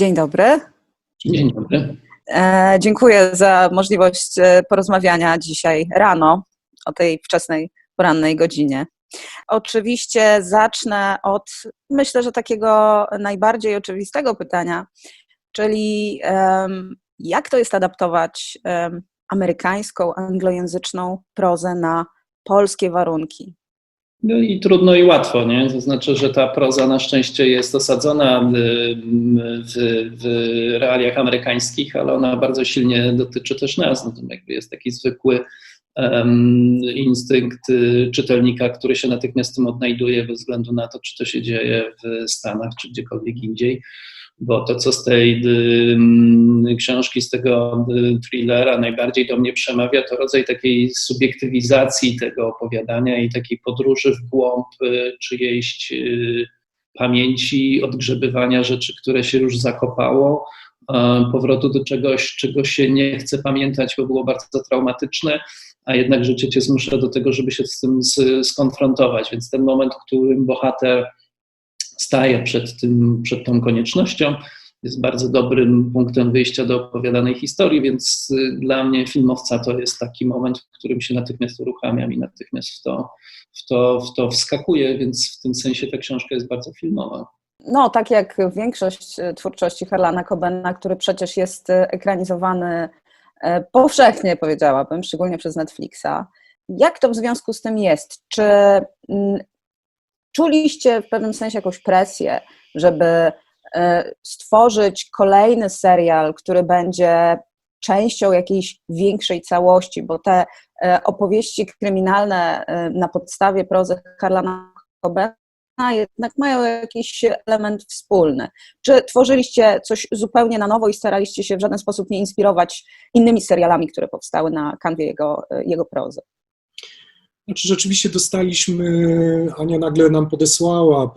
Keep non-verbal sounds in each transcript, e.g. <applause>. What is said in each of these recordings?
Dzień dobry. Dzień dobry. E, dziękuję za możliwość e, porozmawiania dzisiaj rano o tej wczesnej porannej godzinie. Oczywiście zacznę od, myślę, że takiego najbardziej oczywistego pytania, czyli um, jak to jest adaptować um, amerykańską, anglojęzyczną prozę na polskie warunki? No i trudno i łatwo, nie? To znaczy, że ta proza na szczęście jest osadzona w, w realiach amerykańskich, ale ona bardzo silnie dotyczy też nas. No to jakby jest taki zwykły um, instynkt y, czytelnika, który się natychmiast tym odnajduje bez względu na to, czy to się dzieje w Stanach, czy gdziekolwiek indziej bo to, co z tej y, książki, z tego y, thrillera najbardziej do mnie przemawia, to rodzaj takiej subiektywizacji tego opowiadania i takiej podróży w głąb y, czyjejś pamięci, odgrzebywania rzeczy, które się już zakopało, powrotu do czegoś, czego się nie chce pamiętać, bo było bardzo traumatyczne, a jednak życie cię zmusza do tego, żeby się z tym skonfrontować. Więc ten moment, w którym bohater staje przed, tym, przed tą koniecznością, jest bardzo dobrym punktem wyjścia do opowiadanej historii, więc y, dla mnie filmowca to jest taki moment, w którym się natychmiast uruchamiam i natychmiast w to, w to, w to wskakuję, więc w tym sensie ta książka jest bardzo filmowa. No, tak jak większość y, twórczości Harlana Cobena, który przecież jest y, ekranizowany powszechnie, powiedziałabym, szczególnie przez Netflixa. Jak to w związku z tym jest? Czy mm, czuliście w pewnym sensie jakąś presję, żeby e, stworzyć kolejny serial, który będzie częścią jakiejś większej całości, bo te e, opowieści kryminalne e, na podstawie prozy Harlana Cobena jednak mają jakiś element wspólny. Czy tworzyliście coś zupełnie na nowo i staraliście się w żaden sposób nie inspirować innymi serialami, które powstały na kanwie jego, jego prozy? Znaczy rzeczywiście dostaliśmy, Ania nagle nam podesłała,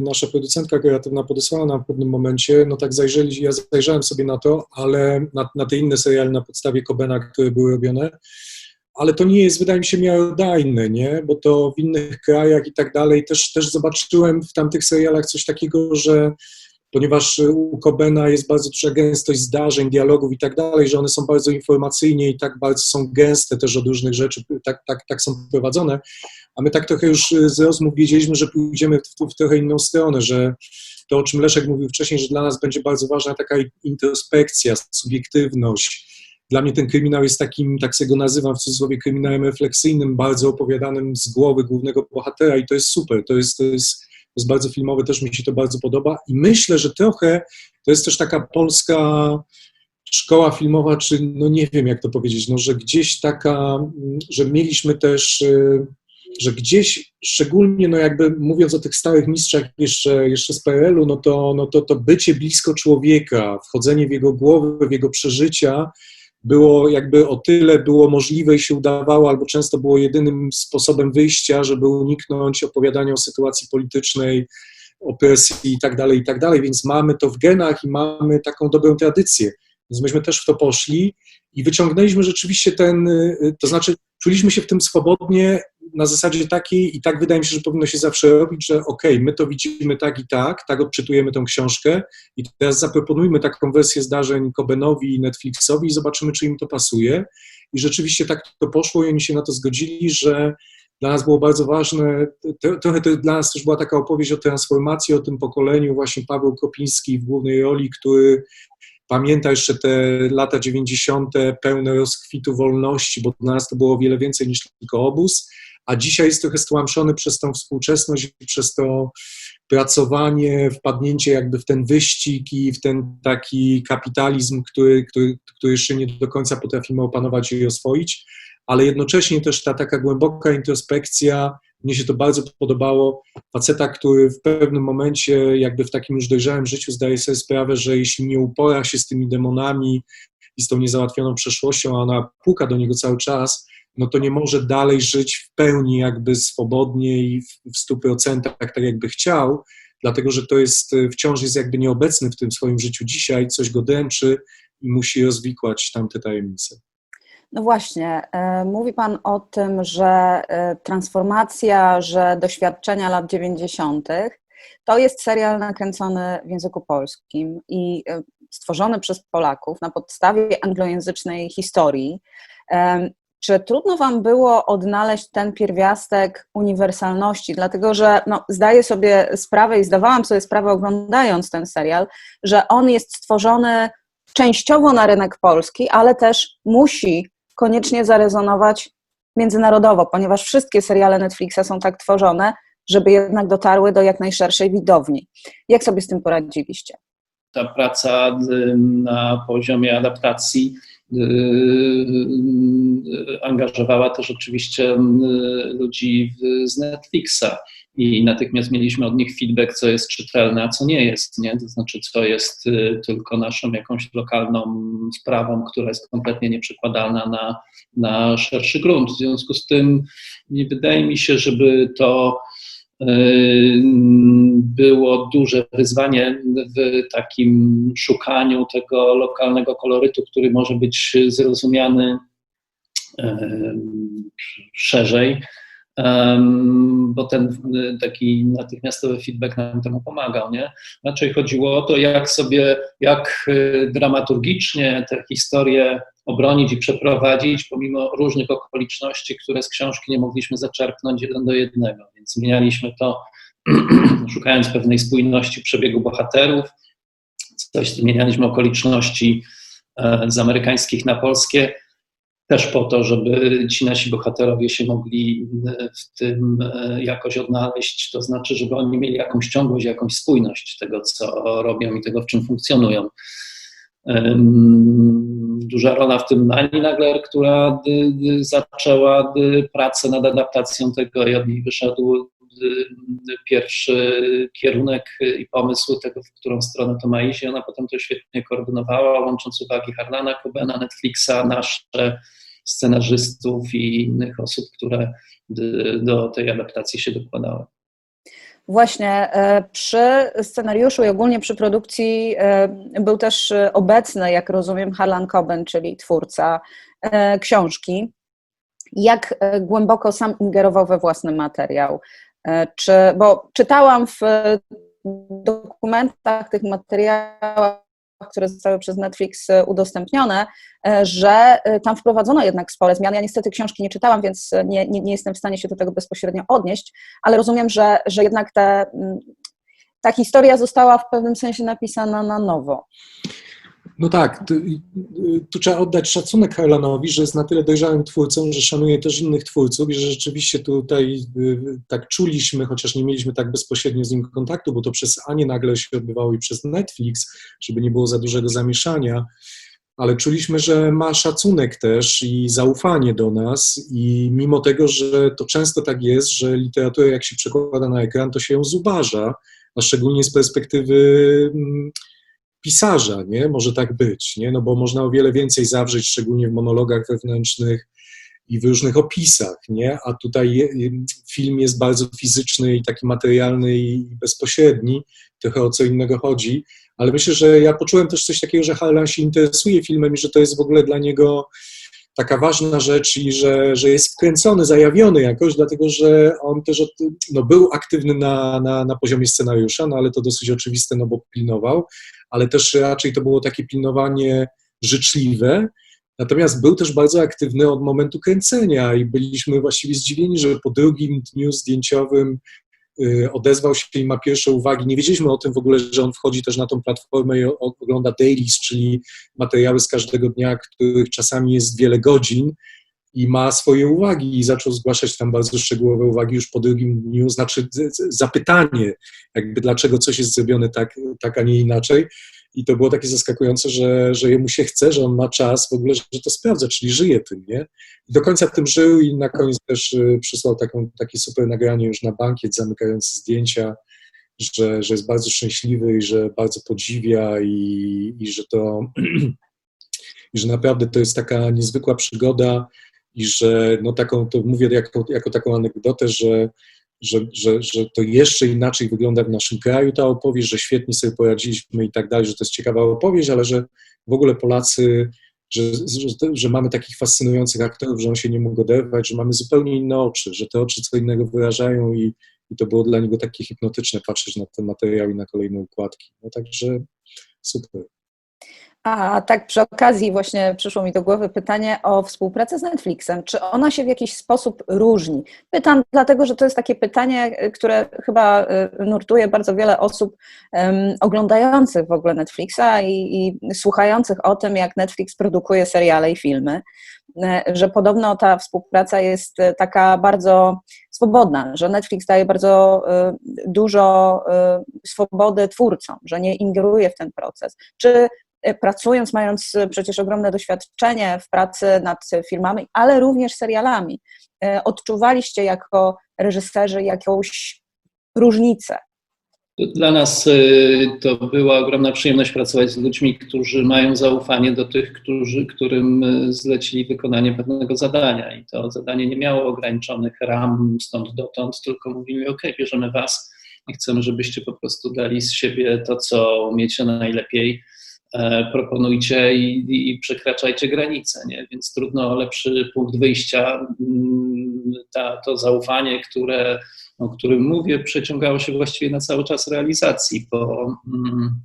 nasza producentka kreatywna podesłała nam w pewnym momencie, no tak zajrzeli, ja zajrzałem sobie na to, ale na, na te inne seriale na podstawie Kobena, które były robione, ale to nie jest, wydaje mi się, miarodajne, nie? Bo to w innych krajach i tak dalej też, też zobaczyłem w tamtych serialach coś takiego, że ponieważ u Kobena jest bardzo duża gęstość zdarzeń, dialogów i tak dalej, że one są bardzo informacyjnie i tak bardzo są gęste też od różnych rzeczy, tak, tak, tak są prowadzone, a my tak trochę już z rozmów wiedzieliśmy, że pójdziemy w, w trochę inną stronę, że to, o czym Leszek mówił wcześniej, że dla nas będzie bardzo ważna taka introspekcja, subiektywność. Dla mnie ten kryminał jest takim, tak sobie go nazywam w cudzysłowie, kryminałem refleksyjnym, bardzo opowiadanym z głowy głównego bohatera i to jest super, to jest, to jest jest bardzo filmowe, też mi się to bardzo podoba. I myślę, że trochę to jest też taka polska szkoła filmowa, czy no nie wiem jak to powiedzieć, no że gdzieś taka, że mieliśmy też, y, że gdzieś szczególnie, no jakby mówiąc o tych stałych mistrzach jeszcze, jeszcze z PRL-u, no to, no to to bycie blisko człowieka, wchodzenie w jego głowę, w jego przeżycia, było jakby o tyle było możliwe i się udawało, albo często było jedynym sposobem wyjścia, żeby uniknąć opowiadania o sytuacji politycznej, opresji i tak dalej, i tak dalej, więc mamy to w genach i mamy taką dobrą tradycję. Więc myśmy też w to poszli i wyciągnęliśmy rzeczywiście ten, to znaczy czuliśmy się w tym swobodnie na zasadzie takiej, i tak wydaje mi się, że powinno się zawsze robić, że ok, my to widzimy tak i tak, tak odczytujemy tę książkę i teraz zaproponujmy taką wersję zdarzeń Kobenowi i Netflixowi i zobaczymy, czy im to pasuje. I rzeczywiście tak to poszło i oni się na to zgodzili, że dla nas było bardzo ważne, trochę to dla nas też była taka opowieść o transformacji, o tym pokoleniu, właśnie Paweł Kopiński w głównej roli, który pamięta jeszcze te lata 90. pełne rozkwitu wolności, bo dla nas to było o wiele więcej niż tylko obóz, a dzisiaj jest trochę stłamszony przez tą współczesność, przez to pracowanie, wpadnięcie jakby w ten wyścig i w ten taki kapitalizm, który, który, który jeszcze nie do końca potrafimy opanować i oswoić, ale jednocześnie też ta taka głęboka introspekcja, mnie się to bardzo podobało, faceta, który w pewnym momencie, jakby w takim już dojrzałym życiu zdaje sobie sprawę, że jeśli nie upora się z tymi demonami i z tą niezałatwioną przeszłością, a ona puka do niego cały czas, no to nie może dalej żyć w pełni jakby swobodnie i w stu procentach tak jakby chciał, dlatego że to jest, wciąż jest jakby nieobecny w tym swoim życiu dzisiaj, coś go dęczy i musi rozwikłać tamte tajemnice. No właśnie, e, mówi Pan o tym, że e, transformacja, że doświadczenia lat 90. To jest serial nakręcony w języku polskim i e, stworzony przez Polaków na podstawie anglojęzycznej historii. Czy trudno Wam było odnaleźć ten pierwiastek uniwersalności? Dlatego, że no, zdaję sobie sprawę i zdawałam sobie sprawę, oglądając ten serial, że on jest stworzony częściowo na rynek polski, ale też musi koniecznie zarezonować międzynarodowo, ponieważ wszystkie seriale Netflixa są tak tworzone, żeby jednak dotarły do jak najszerszej widowni. Jak sobie z tym poradziliście? Ta praca na poziomie adaptacji angażowała też oczywiście ludzi z Netflixa i natychmiast mieliśmy od nich feedback, co jest czytelne, a co nie jest, nie? to znaczy co jest y, tylko naszą jakąś lokalną sprawą, która jest kompletnie nieprzekładalna na, na szerszy grunt. W związku z tym nie wydaje mi się, żeby to było duże wyzwanie w takim szukaniu tego lokalnego kolorytu, który może być zrozumiany y, szerzej bo ten taki natychmiastowy feedback nam temu pomagał, nie? Raczej chodziło o to, jak sobie, jak y, dramaturgicznie te historie obronić i przeprowadzić, pomimo różnych okoliczności, które z książki nie mogliśmy zaczerpnąć jeden do jednego. Więc zmienialiśmy to, <clears throat> szukając pewnej spójności przebiegu bohaterów, coś zmienialiśmy okoliczności e, z amerykańskich na polskie, też po to, żeby ci nasi bohaterowie się mogli e, w tym e, jakoś odnaleźć, to znaczy, żeby oni mieli jakąś ciągłość, jakąś spójność tego, co robią i tego, w czym funkcjonują. Duża rola w tym Ani Nagler, która zaczęła pracę nad adaptacją tego i od niej wyszedł pierwszy kierunek i pomysł tego, w którą stronę to ma iść i ona potem to świetnie koordynowała, łącząc uwagi Harlana Cobena, Netflixa, nasze scenarzystów i innych osób, które do tej adaptacji się dokładały. Właśnie e, przy scenariuszu i ogólnie przy produkcji e, był też obecny, jak rozumiem, Harlan Coben, czyli twórca e, książki. Jak głęboko sam ingerował we własny materiał? Czy, bo czytałam w dokumentach, tych materiałach, które zostały przez Netflix e, udostępnione, e, że e, tam wprowadzono jednak spore zmiany. Ja niestety książki nie czytałam, więc nie, nie, nie jestem w stanie się do tego bezpośrednio odnieść, ale rozumiem, że, że jednak te, mm, ta historia została w pewnym sensie napisana na nowo. No tak, tu, trzeba oddać szacunek Harlanowi, że jest na tyle dojrzałym twórcą, że szanuje też innych twórców i że rzeczywiście tutaj y, tak czuliśmy, chociaż nie mieliśmy tak bezpośrednio z nim kontaktu, bo to przez Anię nagle się odbywało i przez Netflix, żeby nie było za dużego zamieszania, ale czuliśmy, że ma szacunek też i zaufanie do nas i mimo tego, że to często tak jest, że literatura jak się przekłada na ekran, to się ją zubaża, a szczególnie z perspektywy mm, pisarza, nie? Może tak być, nie? No bo można o wiele więcej zawrzeć, szczególnie w monologach wewnętrznych i w różnych opisach, nie? A tutaj film jest bardzo fizyczny i taki materialny i bezpośredni, trochę o co innego chodzi, ale myślę, że ja poczułem też coś takiego, że Harlan się interesuje filmem i że to jest w ogóle dla niego taka ważna rzecz i że, że jest wkręcony, zajawiony jakoś, dlatego że on też od, no, był aktywny na, na, na poziomie scenariusza, no ale to dosyć oczywiste, no bo pilnował, ale też raczej to było takie pilnowanie życzliwe. Natomiast był też bardzo aktywny od momentu kręcenia i byliśmy właściwie zdziwieni, że po drugim dniu zdjęciowym odezwał się i ma pierwsze uwagi. Nie wiedzieliśmy o tym w ogóle, że on wchodzi też na tą platformę i ogląda dailies, czyli materiały z każdego dnia, których czasami jest wiele godzin i ma swoje uwagi i zaczął zgłaszać tam bardzo szczegółowe uwagi już po drugim dniu, znaczy zapytanie, jakby dlaczego coś jest zrobione tak, tak a nie inaczej. I to było takie zaskakujące, że, że jemu się chce, że on ma czas w ogóle, że to sprawdza, czyli żyje tym, nie? I do końca tym żył i na koniec też y, przysłał taką, takie super nagranie już na bankiet zamykający zdjęcia, że, że jest bardzo szczęśliwy i że bardzo podziwia i, i że to <clears throat> i że naprawdę to jest taka niezwykła przygoda i że no taką, to mówię jako, jako taką anegdotę, że, że, że, że to jeszcze inaczej wygląda w naszym kraju ta opowieść, że świetnie sobie poradziliśmy i tak dalej, że to jest ciekawa opowieść, ale że w ogóle Polacy, że, że, że mamy takich fascynujących aktorów, że on się nie mógł oderwać, że mamy zupełnie inne oczy, że te oczy co innego wyrażają i, i to było dla niego takie hipnotyczne patrzeć na ten materiał i na kolejne układki. No także super. A tak przy okazji właśnie przyszło mi do głowy pytanie o współpracę z Netflixem. Czy ona się w jakiś sposób różni? Pytam dlatego, że to jest takie pytanie, które chyba y, nurtuje bardzo wiele osób um, oglądających w ogóle Netflixa i, i słuchających o tym, jak Netflix produkuje seriale i filmy że podobno ta współpraca jest taka bardzo swobodna, że Netflix daje bardzo y, dużo y, swobody twórcom, że nie ingeruje w ten proces. Czy y, pracując, mając przecież ogromne doświadczenie w pracy nad filmami, ale również serialami, odczuwaliście jako reżyserzy jakąś różnicę dla nas to była ogromna przyjemność pracować z ludźmi, którzy mają zaufanie do tych, którzy, którym zlecili wykonanie pewnego zadania. I to zadanie nie miało ograniczonych ram stąd dotąd, tylko mówili: OK, bierzemy Was i chcemy, żebyście po prostu dali z siebie to, co umiecie najlepiej. E, proponujcie i, i, przekraczajcie granice, nie? więc trudno lepszy punkt wyjścia. Mm, ta, to zaufanie, które o którym mówię, przeciągało się właściwie na cały czas realizacji, bo mm,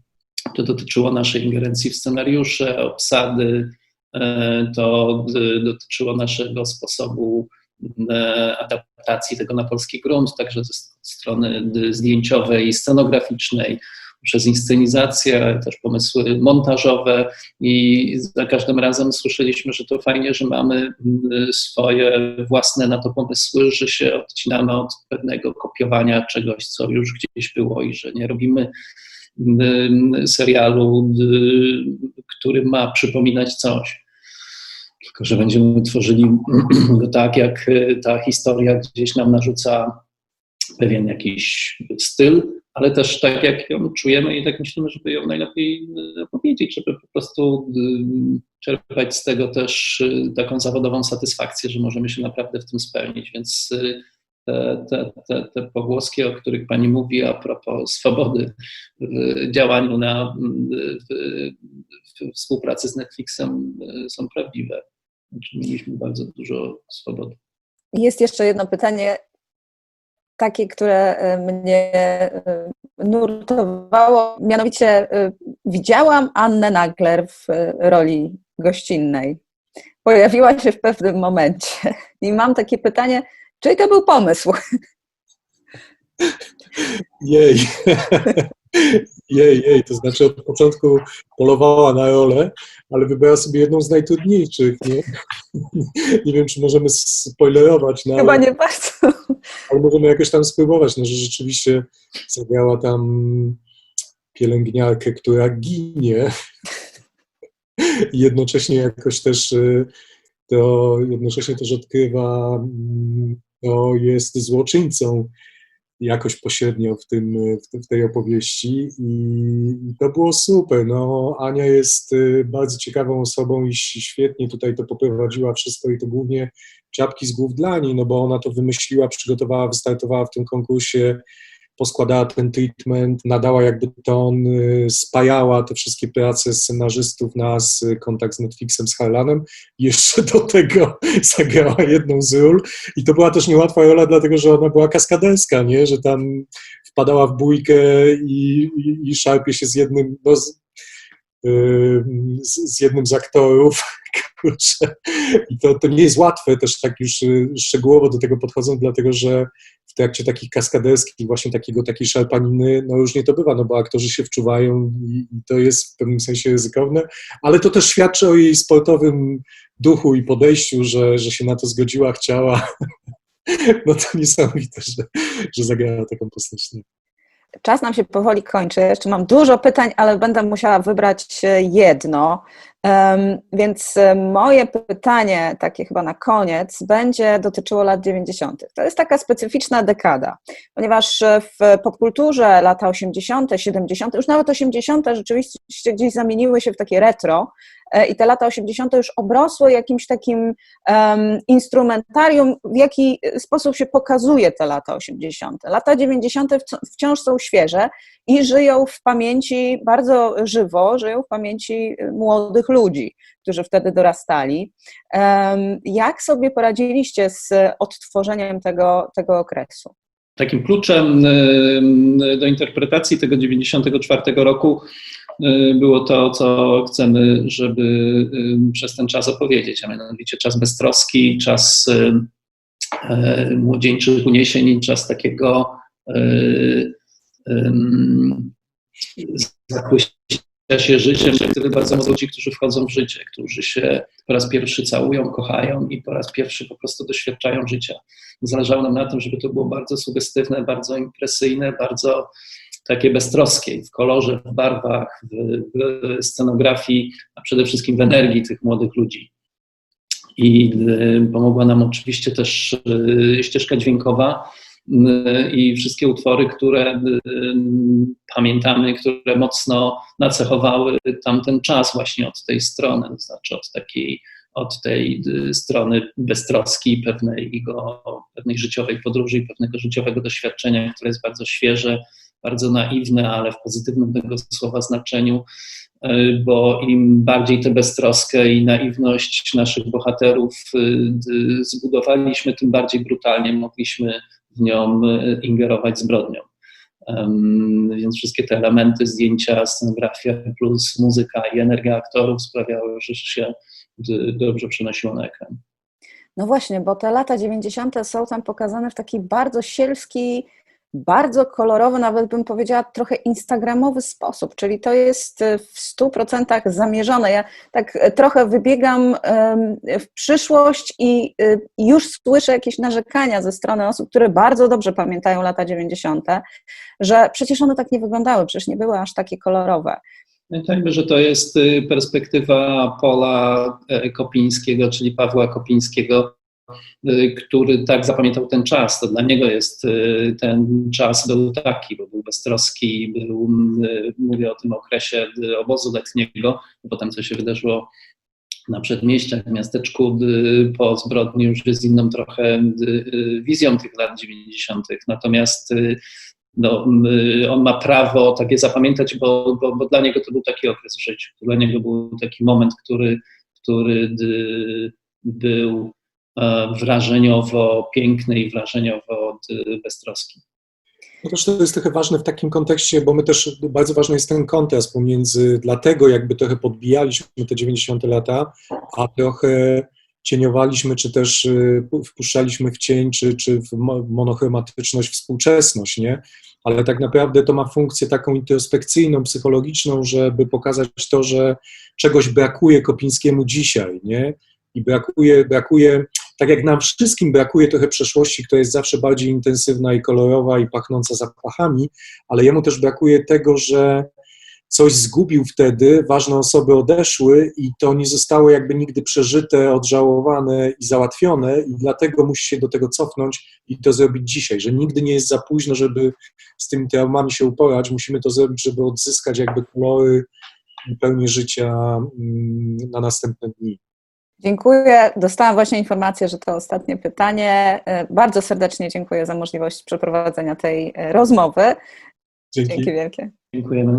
to dotyczyło naszej ingerencji w scenariusze, obsady, e, to dotyczyło naszego sposobu e, adaptacji tego na polski grunt, także ze strony zdjęciowej scenograficznej, przez inscenizację, też pomysły montażowe i za każdym razem słyszeliśmy, że to fajnie, że mamy mm, swoje własne na to pomysły, że się odcinamy od pewnego kopiowania czegoś, co już gdzieś było i że nie robimy mm, serialu, który ma przypominać coś. Tylko, że będziemy tworzyli <clears throat> go tak, jak ta historia gdzieś nam narzuca pewien jakiś styl, ale też tak jak ją czujemy i tak myślimy, żeby ją najlepiej e, opowiedzieć, żeby po prostu e, czerpać z tego też e, taką zawodową satysfakcję, że możemy się naprawdę w tym spełnić. Więc te, te, te, te pogłoski, o których Pani mówi a propos swobody w działaniu na w, w współpracy z Netflixem są prawdziwe. Znaczy, mieliśmy bardzo dużo swobody. Jest jeszcze jedno pytanie takie, które e, mnie e, nurtowało. Mianowicie e, widziałam Annę Nagler w roli gościnnej. Pojawiła się w pewnym momencie <laughs> i mam takie pytanie, czy to był pomysł? <laughs> Jej. <laughs> Jej, jej, to znaczy od początku polowała na rolę, ale wybrała sobie jedną z najtrudniejszych, nie? Nie wiem, czy możemy spoilerować. No, Chyba nie bardzo. Ale możemy jakoś tam spróbować, no, że rzeczywiście zagrała tam pielęgniarkę, która ginie. I jednocześnie jakoś też y, to jednocześnie też odkrywa, mm, to jest złoczyńcą jakoś pośrednio w, tym, w tej opowieści i to było super. No, Ania jest y, bardzo ciekawą osobą i świetnie tutaj to poprowadziła wszystko i to głównie czapki z głów dla niej, no bo ona to wymyśliła, przygotowała, wystartowała w tym konkursie poskładała ten treatment, nadała jakby ton, y, spajała te wszystkie prace scenarzystów, nas, y, kontakt z Netflixem, z Harlanem jeszcze do tego <laughs> zagrała jedną z ról i to była też niełatwa rola, dlatego że ona była kaskaderska, nie? że tam wpadała w bójkę i, i, i szarpie się z jednym, no, z, z, z jednym z aktorów, <laughs> kurczę. I to, to nie jest łatwe też tak już y, szczegółowo do tego podchodząc, dlatego że w trakcie takich kaskaderskich, właśnie takiego, takiej szarpaniny, no różnie to bywa, no bo aktorzy się wczuwają i, i to jest w pewnym sensie ryzykowne, ale to też świadczy o jej sportowym duchu i podejściu, że, że się na to zgodziła, chciała. <laughs> No to niesamowite, że, że zagrała taką postać. Czas nam się powoli kończy. Jeszcze mam dużo pytań, ale będę musiała wybrać jedno. Więc e, moje pytanie, takie chyba na koniec, będzie dotyczyło lat 90. To jest taka specyficzna dekada, ponieważ w popkulturze lata 80., 70., już nawet 80. rzeczywiście gdzieś zamieniły się w takie retro, E, i te lata 80. już obrosły jakimś takim um, instrumentarium, w jaki sposób się pokazuje te lata 80. Lata 90. wciąż są świeże i żyją w pamięci bardzo żywo, żyją w pamięci młodych ludzi, którzy wtedy dorastali. Um, jak sobie poradziliście z odtworzeniem tego, tego okresu? takim kluczem y, do interpretacji tego 94 roku y, było to, co chcemy, żeby przez ten czas opowiedzieć, a mianowicie czas beztroski, czas y, młodzieńczych uniesień czas takiego y, zapłyścia się życiem, wtedy bardzo mało ludzi, którzy wchodzą w życie, którzy się po raz pierwszy całują, kochają i po raz pierwszy po prostu doświadczają życia. Zależało nam na tym, żeby to było bardzo sugestywne, bardzo impresyjne, bardzo takie beztroskie w kolorze, w barwach, w, scenografii, a przede wszystkim w energii tych młodych ludzi. I y, pomogła nam oczywiście też y, ścieżka dźwiękowa, i wszystkie utwory, które pamiętamy, które mocno nacechowały tamten czas właśnie od tej strony, to znaczy od takiej od tej strony beztroski, pewnej, jego, pewnej życiowej podróży i pewnego życiowego doświadczenia, które jest bardzo świeże, bardzo naiwne, ale w pozytywnym tego słowa znaczeniu, bo im bardziej tę beztroskę i naiwność naszych bohaterów zbudowaliśmy, tym bardziej brutalnie mogliśmy w nią e, ingerować zbrodnią. Więc wszystkie te elementy, zdjęcia, scenografia plus muzyka i energia aktorów sprawiały, że się dobrze przenosiło na ekran. No właśnie, bo te lata 90. są tam pokazane w taki bardzo sielski, bardzo kolorowy, nawet bym powiedziała trochę instagramowy sposób, czyli to jest e, w 100% zamierzone. Ja tak e, trochę wybiegam w przyszłość i e, już słyszę jakieś narzekania ze strony osób, które bardzo dobrze pamiętają lata 90., że przecież one tak nie wyglądały, przecież nie były aż takie kolorowe. Pamiętajmy, że to jest y, perspektywa Pola Kopińskiego, czyli Pawła Kopińskiego, który tak zapamiętał ten czas. To dla niego jest y, ten czas był taki, bo był beztroski, był, y, mówię o tym okresie obozu letniego, potem co się wydarzyło na przedmieściach, w miasteczku po zbrodni już jest inną trochę wizją tych lat 90. Natomiast no, on ma prawo takie zapamiętać, bo, bo, bo dla niego to był taki okres w życiu. Dla niego był taki moment, który, który był wrażeniowo piękny i wrażeniowo beztroski. No też to jest trochę ważne w takim kontekście, bo my też, bardzo ważny jest ten kontrast pomiędzy, dlatego jakby trochę podbijaliśmy te 90 lata, a trochę cieniowaliśmy, czy też y, wpuszczaliśmy w cień, czy, czy w monochromatyczność współczesność, nie? Ale tak naprawdę to ma funkcję taką introspekcyjną, psychologiczną, żeby pokazać to, że czegoś brakuje Kopińskiemu dzisiaj, nie? I brakuje, brakuje tak jak nam wszystkim brakuje trochę przeszłości, która jest zawsze bardziej intensywna i kolorowa i pachnąca zapachami, ale jemu też brakuje tego, że coś zgubił wtedy, ważne osoby odeszły i to nie zostało jakby nigdy przeżyte, odżałowane i załatwione i dlatego musi się do tego cofnąć i to zrobić dzisiaj, że nigdy nie jest za późno, żeby z tymi traumami się uporać, musimy to zrobić, żeby odzyskać jakby kolory i pełnię życia mm, na następne dni. Dziękuję. Dostałam właśnie informację, że to ostatnie pytanie. E, bardzo serdecznie dziękuję za możliwość przeprowadzenia tej e, rozmowy. Dzięki, Dzięki wielkie. Dziękujemy.